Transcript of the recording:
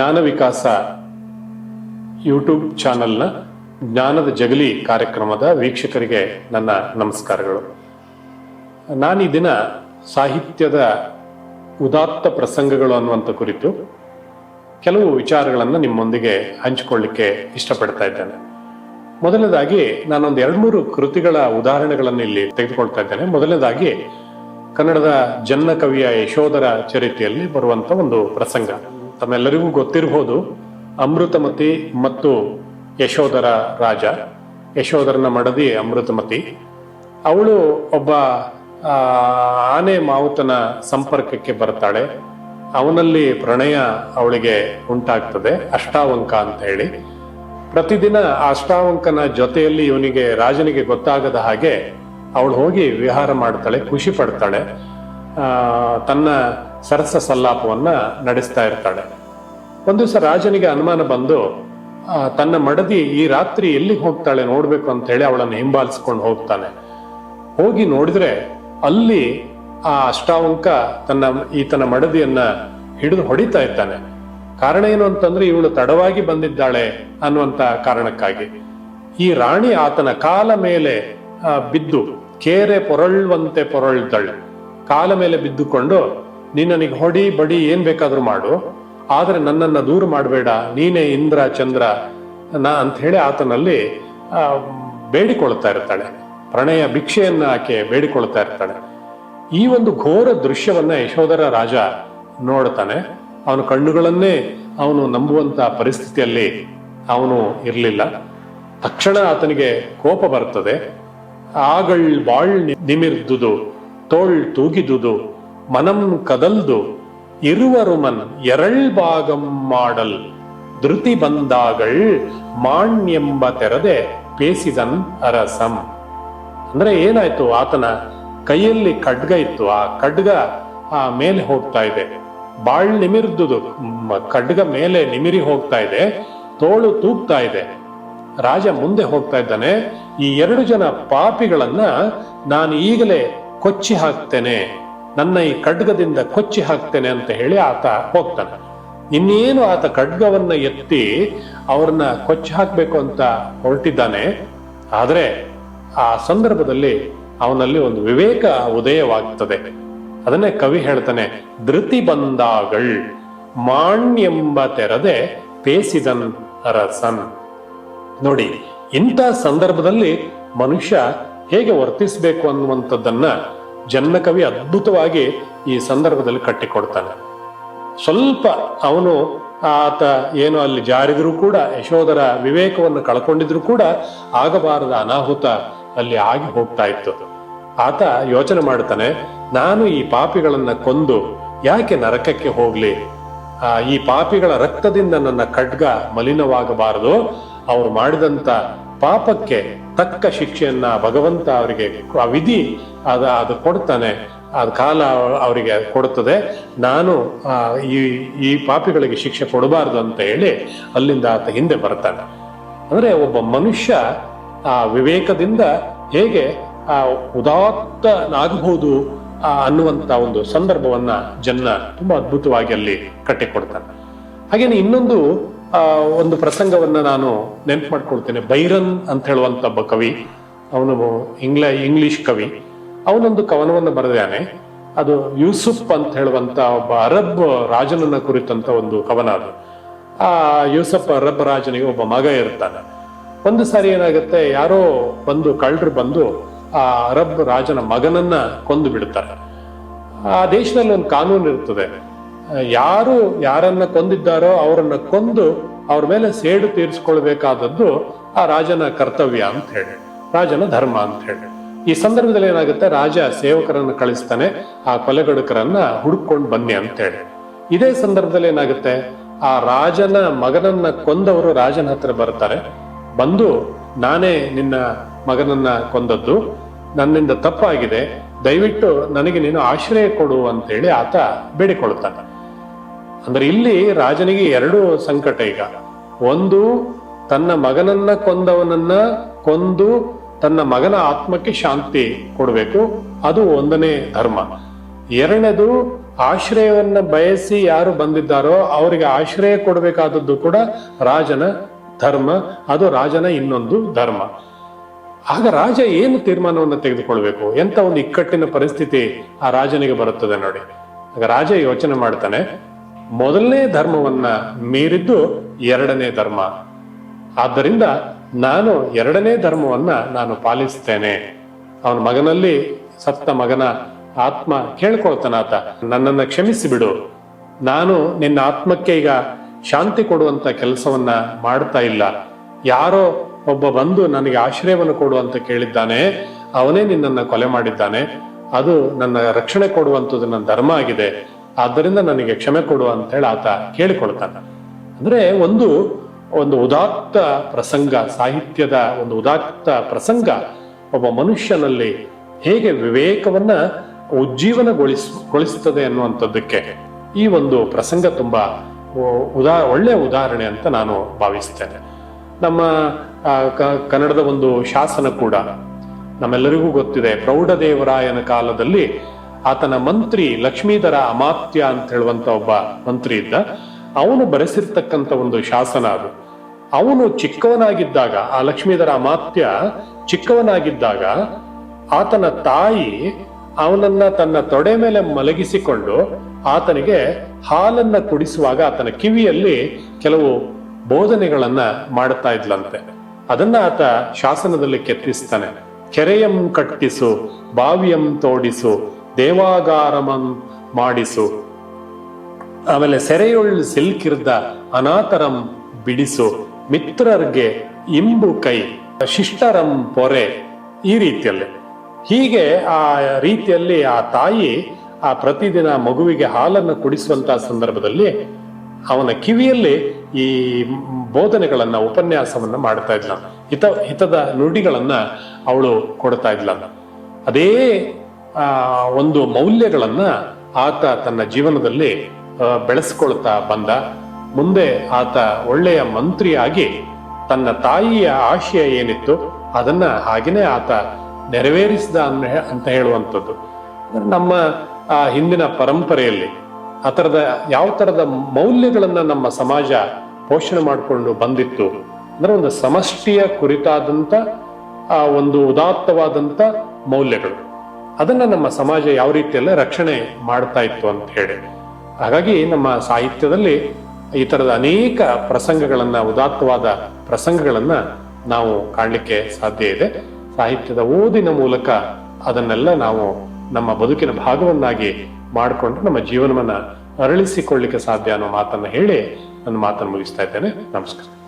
ಜ್ಞಾನ ವಿಕಾಸ ಯೂಟ್ಯೂಬ್ ಚಾನೆಲ್ನ ಜ್ಞಾನದ ಜಗಲಿ ಕಾರ್ಯಕ್ರಮದ ವೀಕ್ಷಕರಿಗೆ ನನ್ನ ನಮಸ್ಕಾರಗಳು. ನಾನು ಈ ದಿನ ಸಾಹಿತ್ಯದ ಉದಾತ್ತ ಪ್ರಸಂಗಗಳು ಅನ್ನುವಂಥ ಕುರಿತು ಕೆಲವು ವಿಚಾರಗಳನ್ನು ನಿಮ್ಮೊಂದಿಗೆ ಹಂಚಿಕೊಳ್ಳಿಕ್ಕೆ ಇಷ್ಟಪಡ್ತಾ ಇದ್ದೇನೆ. ಮೊದಲನೇದಾಗಿ ನಾನೊಂದು ಎರಡು ಮೂರು ಕೃತಿಗಳ ಉದಾಹರಣೆಗಳನ್ನು ಇಲ್ಲಿ ತೆಗೆದುಕೊಳ್ತಾ ಇದ್ದೇನೆ. ಮೊದಲನೇದಾಗಿ ಕನ್ನಡದ ಜನ್ನ ಕವಿಯ ಯಶೋಧರ ಚರಿತೆಯಲ್ಲಿ ಬರುವಂತ ಒಂದು ಪ್ರಸಂಗ. ತಮ್ಮೆಲ್ಲರಿಗೂ ಗೊತ್ತಿರಬಹುದು, ಅಮೃತಮತಿ ಮತ್ತು ಯಶೋಧರ ರಾಜ. ಯಶೋಧರನ ಮಡದಿ ಅಮೃತಮತಿ. ಅವಳು ಒಬ್ಬ ಆನೆ ಮಾವುತನ ಸಂಪರ್ಕಕ್ಕೆ ಬರ್ತಾಳೆ. ಅವನಲ್ಲಿ ಪ್ರಣಯ ಅವಳಿಗೆ ಉಂಟಾಗ್ತದೆ, ಅಷ್ಟಾವಂಕ ಅಂತ ಹೇಳಿ. ಪ್ರತಿದಿನ ಅಷ್ಟಾವಂಕನ ಜೊತೆಯಲ್ಲಿ ಇವನಿಗೆ, ರಾಜನಿಗೆ ಗೊತ್ತಾಗದ ಹಾಗೆ ಅವಳು ಹೋಗಿ ವಿಹಾರ ಮಾಡ್ತಾಳೆ, ಖುಷಿ ಪಡ್ತಾಳೆ. ತನ್ನ ಸರಸ ಸಲ್ಲಾಪವನ್ನ ನಡೆಸ್ತಾ ಇರ್ತಾಳೆ. ಒಂದು ದಿವಸ ರಾಜನಿಗೆ ಅನುಮಾನ ಬಂದು ತನ್ನ ಮಡದಿ ಈ ರಾತ್ರಿ ಎಲ್ಲಿಗೆ ಹೋಗ್ತಾಳೆ ನೋಡ್ಬೇಕು ಅಂತ ಹೇಳಿ ಅವಳನ್ನು ಹಿಂಬಾಲಿಸ್ಕೊಂಡು ಹೋಗ್ತಾನೆ. ಹೋಗಿ ನೋಡಿದ್ರೆ ಅಲ್ಲಿ ಆ ಅಷ್ಟಾವಂಕ ತನ್ನ, ಈತನ ಮಡದಿಯನ್ನ ಹಿಡಿದು ಹೊಡಿತಾ ಇದ್ದಾನೆ. ಕಾರಣ ಏನು ಅಂತಂದ್ರೆ ಇವಳು ತಡವಾಗಿ ಬಂದಿದ್ದಾಳೆ ಅನ್ನುವಂತ ಕಾರಣಕ್ಕಾಗಿ. ಈ ರಾಣಿ ಆತನ ಕಾಲ ಮೇಲೆ ಬಿದ್ದು, ಕೇರೆ ಪೊರಳುವಂತೆ ಪೊರಳಿದ್ದಾಳೆ ಕಾಲ ಮೇಲೆ ಬಿದ್ದುಕೊಂಡು, ನಿನ್ನನಿಗೆ ನನಗೆ ಹೊಡಿ ಬಡಿ, ಏನ್ ಬೇಕಾದ್ರೂ ಮಾಡು. ಆದ್ರೆ ನನ್ನನ್ನ ದೂರ ಮಾಡಬೇಡ, ನೀನೇ ಇಂದ್ರ, ಚಂದ್ರ, ನಾ ಅಂತ ಹೇಳಿ ಆತನಲ್ಲಿ ಬೇಡಿಕೊಳ್ತಾ ಇರ್ತಾಳೆ. ಪ್ರಣಯ ಭಿಕ್ಷೆಯನ್ನ ಆಕೆ ಬೇಡಿಕೊಳ್ತಾ ಇರ್ತಾಳೆ. ಈ ಒಂದು ಘೋರ ದೃಶ್ಯವನ್ನ ಯಶೋಧರ ರಾಜ ನೋಡ್ತಾನೆ. ಅವನ ಕಣ್ಣುಗಳನ್ನೇ ಅವನು ನಂಬುವಂತ ಪರಿಸ್ಥಿತಿಯಲ್ಲಿ ಅವನು ಇರಲಿಲ್ಲ. ತಕ್ಷಣ ಆತನಿಗೆ ಕೋಪ ಬರ್ತದೆ. ಆಗಳ್ ಬಾಳ್ ನಿಮಿರ್ದುದು, ತೋಳ್ ತೂಗಿದುದು, ಮನಂ ಕದಲ್ದು ಎರಳ್ ಭಾಗಂ ಮಾಡಲ್ ಧೃತಿ ಬಂದಾಗಳ್ ಮಾಣ್ಯೆಂಬ ತೆರದೆ ಪೇಸಿದನ್ ಅರಸಂ ಅಂದ್ರೆ ಏನಾಯ್ತು? ಆತನ ಕೈಯಲ್ಲಿ ಖಡ್ಗ ಇತ್ತು. ಆ ಖಡ್ಗ ಆ ಮೇಲೆ ಹೋಗ್ತಾ ಇದೆ. ಬಾಳ್ ನಿಮಿರ್ದುದು ಖಡ್ಗ ಮೇಲೆ ನಿಮಿರಿ ಹೋಗ್ತಾ ಇದೆ. ತೋಳು ತೂಗ್ತಾ ಇದೆ. ರಾಜ ಮುಂದೆ ಹೋಗ್ತಾ ಇದ್ದಾನೆ. ಈ ಎರಡು ಜನ ಪಾಪಿಗಳನ್ನ ನಾನು ಈಗಲೇ ಕೊಚ್ಚಿ ಹಾಕ್ತೇನೆ. ನನ್ನ ಈ ಖಡ್ಗದಿಂದ ಕೊಚ್ಚಿ ಹಾಕ್ತೇನೆ ಅಂತ ಹೇಳಿ ಆತ ಹೋಗ್ತಾನೆ. ಇನ್ನೇನು ಆತ ಖಡ್ಗವನ್ನ ಎತ್ತಿ ಅವ್ರನ್ನ ಕೊಚ್ಚಿ ಹಾಕ್ಬೇಕು ಅಂತ ಹೊರಟಿದ್ದಾನೆ. ಆದ್ರೆ ಆ ಸಂದರ್ಭದಲ್ಲಿ ಅವನಲ್ಲಿ ಒಂದು ವಿವೇಕ ಉದಯವಾಗ್ತದೆ. ಅದನ್ನೇ ಕವಿ ಹೇಳ್ತಾನೆ, ಧೃತಿ ಬಂದಾಗಳ್ ಮಾಣ್ಯಂಬ ತೆರದೆ ಪೇಸಿದನ್ ಅರಸನ್ ನೋಡಿ, ಇಂಥ ಸಂದರ್ಭದಲ್ಲಿ ಮನುಷ್ಯ ಹೇಗೆ ವರ್ತಿಸಬೇಕು ಅನ್ನುವಂಥದ್ದನ್ನ ಜನ್ನಕವಿ ಅದ್ಭುತವಾಗಿ ಈ ಸಂದರ್ಭದಲ್ಲಿ ಕಟ್ಟಿಕೊಡ್ತಾನೆ. ಸ್ವಲ್ಪ ಅವನು ಆತ ಏನು ಅಲ್ಲಿ ಜಾರಿದ್ರು ಕೂಡ ಯಶೋಧರ ವಿವೇಕವನ್ನು ಕಳ್ಕೊಂಡಿದ್ರು ಕೂಡ ಆಗಬಾರದ ಅನಾಹುತ ಅಲ್ಲಿ ಆಗಿ ಹೋಗ್ತಾ ಇತ್ತು. ಆತ ಯೋಚನೆ ಮಾಡ್ತಾನೆ ನಾನು ಈ ಪಾಪಿಗಳನ್ನ ಕೊಂದು ಯಾಕೆ ನರಕಕ್ಕೆ ಹೋಗ್ಲಿ? ಆ, ಈ ಪಾಪಿಗಳ ರಕ್ತದಿಂದ ನನ್ನ ಖಡ್ಗ ಮಲಿನವಾಗಬಾರದು. ಅವ್ರು ಮಾಡಿದಂತ ಪಾಪಕ್ಕೆ ತಕ್ಕ ಶಿಕ್ಷೆಯನ್ನ ಭಗವಂತ ಅವರಿಗೆ ವಿಧಿ ಅದ, ಅದು ಕೊಡ್ತಾನೆ. ಅದು ಕಾಲ ಅವರಿಗೆ ಕೊಡುತ್ತದೆ. ನಾನು ಈ ಈ ಪಾಪಿಗಳಿಗೆ ಶಿಕ್ಷೆ ಕೊಡಬಾರದು ಅಂತ ಹೇಳಿ ಅಲ್ಲಿಂದ ಆತ ಹಿಂದೆ ಬರ್ತಾನೆ. ಅಂದ್ರೆ ಒಬ್ಬ ಮನುಷ್ಯ ಆ ವಿವೇಕದಿಂದ ಹೇಗೆ ಆ ಉದಾತ್ತನಾಗಬಹುದು ಅನ್ನುವಂತ ಒಂದು ಸಂದರ್ಭವನ್ನ ಜನ್ನ ತುಂಬಾ ಅದ್ಭುತವಾಗಿ ಅಲ್ಲಿ ಕಟ್ಟಿಕೊಡ್ತಾನೆ. ಹಾಗೇನೆ ಇನ್ನೊಂದು ಒಂದು ಪ್ರಸಂಗವನ್ನ ನಾನು ನೆನ್ಪು ಮಾಡ್ಕೊಳ್ತೇನೆ ಬೈರನ್ ಅಂತ ಹೇಳುವಂತ ಒಬ್ಬ ಕವಿ. ಅವನು ಇಂಗ್ಲ, ಇಂಗ್ಲಿಷ್ ಕವಿ. ಅವನೊಂದು ಕವನವನ್ನು ಬರೆದಾನೆ. ಅದು ಯೂಸುಫ್ ಅಂತ ಹೇಳುವಂತ ಒಬ್ಬ ಅರಬ್ ರಾಜನನ್ನ ಕುರಿತಂತ ಒಂದು ಕವನ ಅದು. ಆ ಯೂಸುಫ್ ಅರಬ್ ರಾಜನಿಗೆ ಒಬ್ಬ ಮಗ ಇರ್ತಾನೆ. ಒಂದು ಸಾರಿ ಏನಾಗುತ್ತೆ, ಯಾರೋ ಬಂದು, ಕಳ್ಳರು ಬಂದು ಆ ಅರಬ್ ರಾಜನ ಮಗನನ್ನ ಕೊಂದು ಬಿಡ್ತಾರೆ. ಆ ದೇಶದಲ್ಲಿ ಒಂದು ಕಾನೂನು ಇರ್ತದೆ. ಯಾರು ಯಾರನ್ನ ಕೊಂದಿದ್ದಾರೋ ಅವರನ್ನ ಕೊಂದು ಅವ್ರ ಮೇಲೆ ಸೇಡು ತೀರಿಸ್ಕೊಳ್ಬೇಕಾದದ್ದು ಆ ರಾಜನ ಕರ್ತವ್ಯ ಅಂತ ಹೇಳಿ, ರಾಜನ ಧರ್ಮ ಅಂತ ಹೇಳಿ. ಈ ಸಂದರ್ಭದಲ್ಲಿ ಏನಾಗುತ್ತೆ? ರಾಜ ಸೇವಕರನ್ನು ಕಳಿಸ್ತಾನೆ, ಆ ಕೊಲೆಗಡುಕರನ್ನ ಹುಡುಕೊಂಡು ಬನ್ನಿ ಅಂತ ಹೇಳಿ. ಇದೇ ಸಂದರ್ಭದಲ್ಲಿ ಏನಾಗುತ್ತೆ? ಆ ರಾಜನ ಮಗನನ್ನ ಕೊಂದವರು ರಾಜನ ಹತ್ರ ಬರ್ತಾರೆ. ಬಂದು, ನಾನೇ ನಿನ್ನ ಮಗನನ್ನ ಕೊಂದದ್ದು, ನನ್ನಿಂದ ತಪ್ಪಾಗಿದೆ, ದಯವಿಟ್ಟು ನನಗೆ ನೀನು ಆಶ್ರಯ ಕೊಡು ಅಂತ ಹೇಳಿ ಆತ ಬೇಡಿಕೊಳ್ತಾನೆ ಅಂದ್ರೆ ಇಲ್ಲಿ ರಾಜನಿಗೆ ಎರಡು ಸಂಕಟ ಈಗ. ಒಂದು, ತನ್ನ ಮಗನನ್ನ ಕೊಂದವನನ್ನ ಕೊಂದು ತನ್ನ ಮಗನ ಆತ್ಮಕ್ಕೆ ಶಾಂತಿ ಕೊಡಬೇಕು. ಅದು ಒಂದನೇ ಧರ್ಮ. ಎರಡನೇದು, ಆಶ್ರಯವನ್ನ ಬಯಸಿ ಯಾರು ಬಂದಿದ್ದಾರೋ ಅವರಿಗೆ ಆಶ್ರಯ ಕೊಡಬೇಕಾದದ್ದು ಕೂಡ ರಾಜನ ಧರ್ಮ. ಅದು ರಾಜನ ಇನ್ನೊಂದು ಧರ್ಮ. ಆಗ ರಾಜ ಏನು ತೀರ್ಮಾನವನ್ನು ತೆಗೆದುಕೊಳ್ಬೇಕು? ಎಂತ ಒಂದು ಇಕ್ಕಟ್ಟಿನ ಪರಿಸ್ಥಿತಿ ಆ ರಾಜನಿಗೆ ಬರುತ್ತದೆ ನೋಡಿ. ಆಗ ರಾಜ ಯೋಚನೆ ಮಾಡ್ತಾನೆ ಮೊದಲನೇ ಧರ್ಮವನ್ನ ಮೀರಿದ್ದು ಎರಡನೇ ಧರ್ಮ. ಆದ್ದರಿಂದ ನಾನು ಎರಡನೇ ಧರ್ಮವನ್ನ ನಾನು ಪಾಲಿಸ್ತೇನೆ. ಅವನ ಮಗನಲ್ಲಿ ಸತ್ತ ಮಗನ ಆತ್ಮ ಕೇಳ್ಕೊಳ್ತಾನಾತ. ನನ್ನನ್ನು ಕ್ಷಮಿಸಿ ಬಿಡು ನಾನು ನಿನ್ನ ಆತ್ಮಕ್ಕೆ ಈಗ ಶಾಂತಿ ಕೊಡುವಂತ ಕೆಲಸವನ್ನ ಮಾಡ್ತಾ ಇಲ್ಲ. ಯಾರೋ ಒಬ್ಬ ಬಂದು ನನಗೆ ಆಶ್ರಯವನ್ನು ಕೊಡು ಅಂತ ಕೇಳಿದ್ದಾನೆ. ಅವನೇ ನಿನ್ನನ್ನು ಕೊಲೆ ಮಾಡಿದ್ದಾನೆ. ಅದು ನನ್ನ ರಕ್ಷಣೆ ಕೊಡುವಂಥದ್ದು ನನ್ನ ಧರ್ಮ ಆಗಿದೆ. ಆದ್ದರಿಂದ ನನಗೆ ಕ್ಷಮೆ ಕೊಡು ಅಂತ ಹೇಳಿ ಆತ ಕೇಳಿಕೊಳ್ತಾನೆ. ಅಂದ್ರೆ ಒಂದು ಒಂದು ಉದಾತ್ತ ಪ್ರಸಂಗ, ಸಾಹಿತ್ಯದ ಒಂದು ಉದಾತ್ತ ಪ್ರಸಂಗ ಒಬ್ಬ ಮನುಷ್ಯನಲ್ಲಿ ಹೇಗೆ ವಿವೇಕವನ್ನ ಉಜ್ಜೀವನಗೊಳಿಸ್ ಗೊಳಿಸ್ತದೆ ಅನ್ನುವಂಥದ್ದಕ್ಕೆ ಈ ಒಂದು ಪ್ರಸಂಗ ತುಂಬಾ ಉದಾ ಒಳ್ಳೆಯ ಉದಾಹರಣೆ ಅಂತ ನಾನು ಭಾವಿಸ್ತೇನೆ. ನಮ್ಮ ಕನ್ನಡದ ಒಂದು ಶಾಸನ ಕೂಡ ನಮ್ಮೆಲ್ಲರಿಗೂ ಗೊತ್ತಿದೆ. ಪ್ರೌಢದೇವರಾಯನ ಕಾಲದಲ್ಲಿ ಆತನ ಮಂತ್ರಿ ಲಕ್ಷ್ಮೀಧರ ಅಮಾತ್ಯ ಅಂತ ಹೇಳುವಂತ ಒಬ್ಬ ಮಂತ್ರಿ ಇದ್ದ. ಅವನು ಬರೆಸಿರ್ತಕ್ಕಂಥ ಒಂದು ಶಾಸನ ಅದು. ಅವನು ಚಿಕ್ಕವನಾಗಿದ್ದಾಗ, ಆ ಲಕ್ಷ್ಮೀಧರ ಅಮಾತ್ಯ ಚಿಕ್ಕವನಾಗಿದ್ದಾಗ ಆತನ ತಾಯಿ ಅವನನ್ನ ತನ್ನ ತೊಡೆ ಮೇಲೆ ಮಲಗಿಸಿಕೊಂಡು ಆತನಿಗೆ ಹಾಲನ್ನ ಕುಡಿಸುವಾಗ ಆತನ ಕಿವಿಯಲ್ಲಿ ಕೆಲವು ಬೋಧನೆಗಳನ್ನ ಮಾಡುತ್ತಾ ಇದ್ಲಂತೆ. ಅದನ್ನ ಆತ ಶಾಸನದಲ್ಲಿ ಕೆತ್ತಿಸ್ತಾನೆ. ಕೆರೆಯಂ ಕಟ್ಟಿಸು, ಬಾವಿಯಂ ತೋಡಿಸು ದೇವಾಗಾರಮಂ ಮಾಡಿಸು. ಆಮೇಲೆ ಸೆರೆಯೊಳ್ ಸಿಲ್ಕಿರ್ದ ಅನಾಥರಂ ಬಿಡಿಸು. ಮಿತ್ರರ್ಗೆ ಇಂಬು ಕೈ, ಶಿಷ್ಟರಂ ಪೊರೆ, ಈ ರೀತಿಯಲ್ಲಿ. ಹೀಗೆ ಆ ರೀತಿಯಲ್ಲಿ ಆ ತಾಯಿ ಆ ಪ್ರತಿದಿನ ಮಗುವಿಗೆ ಹಾಲನ್ನು ಕುಡಿಸುವಂತಹ ಸಂದರ್ಭದಲ್ಲಿ ಅವನ ಕಿವಿಯಲ್ಲಿ ಈ ಬೋಧನೆಗಳನ್ನ, ಉಪನ್ಯಾಸವನ್ನ ಮಾಡ್ತಾ ಇದ್ಲ. ಹಿತ, ಹಿತದ ನುಡಿಗಳನ್ನ ಅವಳು ಕೊಡ್ತಾ ಇದ್ಲ. ಅದೇ ಒಂದು ಮೌಲ್ಯಗಳನ್ನ ಆತ ತನ್ನ ಜೀವನದಲ್ಲಿ ಬೆಳೆಸ್ಕೊಳ್ತಾ ಬಂದ. ಮುಂದೆ ಆತ ಒಳ್ಳೆಯ ಮಂತ್ರಿಯಾಗಿ ತನ್ನ ತಾಯಿಯ ಆಶಯ ಏನಿತ್ತು ಅದನ್ನ ಹಾಗೇನೆ ಆತ ನೆರವೇರಿಸಿದ ಅನ್ನ- ಅಂತ ಹೇಳುವಂಥದ್ದು. ನಮ್ಮ ಹಿಂದಿನ ಪರಂಪರೆಯಲ್ಲಿ ಆ ಥರದ ಯಾವ ತರದ ಮೌಲ್ಯಗಳನ್ನ ನಮ್ಮ ಸಮಾಜ ಪೋಷಣೆ ಮಾಡಿಕೊಂಡು ಬಂದಿತ್ತು ಅಂದ್ರೆ ಒಂದು ಸಮಷ್ಟಿಯ ಕುರಿತಾದಂತ, ಆ, ಒಂದು ಉದಾತ್ತವಾದಂತ ಮೌಲ್ಯಗಳು. ಅದನ್ನ ನಮ್ಮ ಸಮಾಜ ಯಾವ ರೀತಿಯಲ್ಲ ರಕ್ಷಣೆ ಮಾಡ್ತಾ ಇತ್ತು ಅಂತ ಹೇಳಿ. ಹಾಗಾಗಿ ನಮ್ಮ ಸಾಹಿತ್ಯದಲ್ಲಿ ಈ ತರದ ಅನೇಕ ಪ್ರಸಂಗಗಳನ್ನ, ಉದಾತ್ತವಾದ ಪ್ರಸಂಗಗಳನ್ನ ನಾವು ಕಾಣಲಿಕ್ಕೆ ಸಾಧ್ಯ ಇದೆ. ಸಾಹಿತ್ಯದ ಓದಿನ ಮೂಲಕ ಅದನ್ನೆಲ್ಲ ನಾವು ನಮ್ಮ ಬದುಕಿನ ಭಾಗವನ್ನಾಗಿ ಮಾಡಿಕೊಂಡು ನಮ್ಮ ಜೀವನವನ್ನ ಅರಳಿಸಿಕೊಳ್ಳಿಕ್ಕೆ ಸಾಧ್ಯ ಅನ್ನೋ ಮಾತನ್ನ ಹೇಳಿ ನನ್ನ ಮಾತನ್ನು ಮುಗಿಸ್ತಾ ಇದ್ದೇನೆ. ನಮಸ್ಕಾರ.